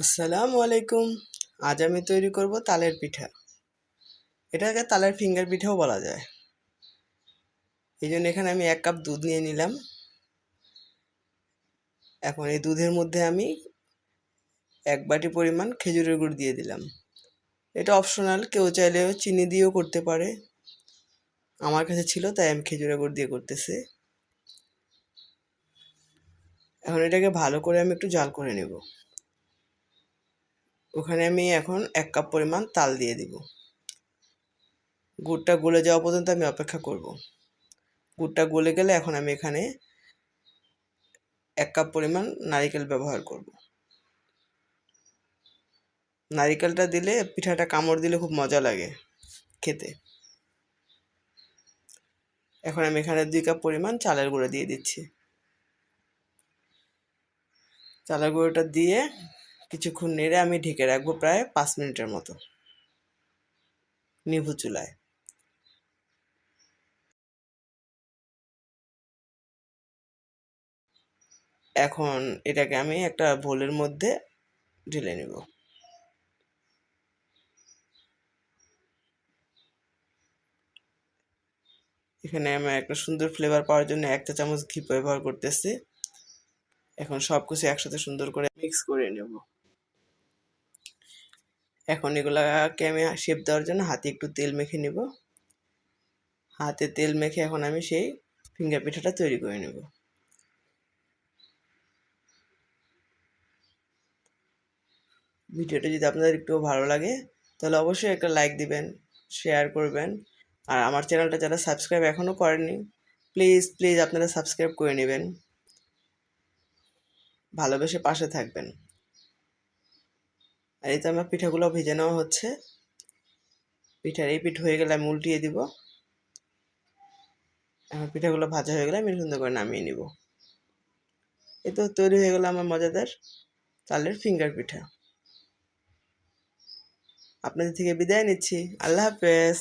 আসসালামু আলাইকুম। আজ আমি তৈরি করব তালের পিঠা। এটাকে তালের ফিঙ্গার পিঠাও বলা যায়। এই জন্য এখানে আমি এক কাপ দুধ নিয়ে নিলাম। এখন এই দুধের মধ্যে আমি এক বাটি পরিমাণ খেজুরের গুড় দিয়ে দিলাম। এটা অপশনাল, কেউ চাইলেও চিনি দিয়েও করতে পারে। আমার কাছে ছিল, তাই আমি খেজুরের গুড় দিয়ে করতেছি। এখন এটাকে ভালো করে আমি একটু জাল করে নেব। ওখানে আমি এখন এক কাপ পরিমাণ তাল দিয়ে দিব। গুড়টা গলে যাওয়া পর্যন্ত আমি অপেক্ষা করব। গুড়টা গলে গেলে এখন আমি এখানে এক কাপ পরিমাণ নারিকেল ব্যবহার করব। নারিকেলটা দিলে, পিঠাটা কামড় দিলে খুব মজা লাগে খেতে। এখন আমি এখানে দুই কাপ পরিমাণ চালের গুঁড়ো দিয়ে দিচ্ছি। চালের গুঁড়োটা দিয়ে কিছুক্ষণ নেড়ে আমি ঢেকে রাখব প্রায় পাঁচ মিনিটের মতো। নিভু চুলায়। এখন এটাকে আমি একটা বোলের মধ্যে ঢেলে নেব। এখানে আমি একটা সুন্দর ফ্লেভার পাওয়ার জন্য একটা চামচ ঘি ব্যবহার করতেছি। এখন সব কিছু একসাথে সুন্দর করে মিক্স করে নেব। এখন এগুলাকে আমি শেপ দেওয়ার জন্য হাতে একটু তেল মেখে নেব। হাতে তেল মেখে এখন আমি সেই ফিঙ্গার পিঠাটা তৈরি করে নেব। ভিডিওটা যদি আপনাদের একটু ভালো লাগে, তাহলে অবশ্যই একটা লাইক দিবেন শেয়ার করবেন। আর আমার চ্যানেলটা যারা সাবস্ক্রাইব এখনও করেননি প্লিজ প্লিজ আপনারা সাবস্ক্রাইব করে নেবেন। ভালোবেসে পাশে থাকবেন। আর এই তো আমার পিঠাগুলো ভেজে নেওয়া হচ্ছে। পিঠার এই পিঠ হয়ে গেলে আমি উল্টিয়ে দিব। আমার পিঠাগুলো ভাজা হয়ে গেলে আমি সুন্দর করে নামিয়ে নিব। এই তো তৈরি হয়ে গেলো আমার মজাদার চালের ফিঙ্গার পিঠা। আপনাদের থেকে বিদায় নিচ্ছি। আল্লাহ হাফেজ।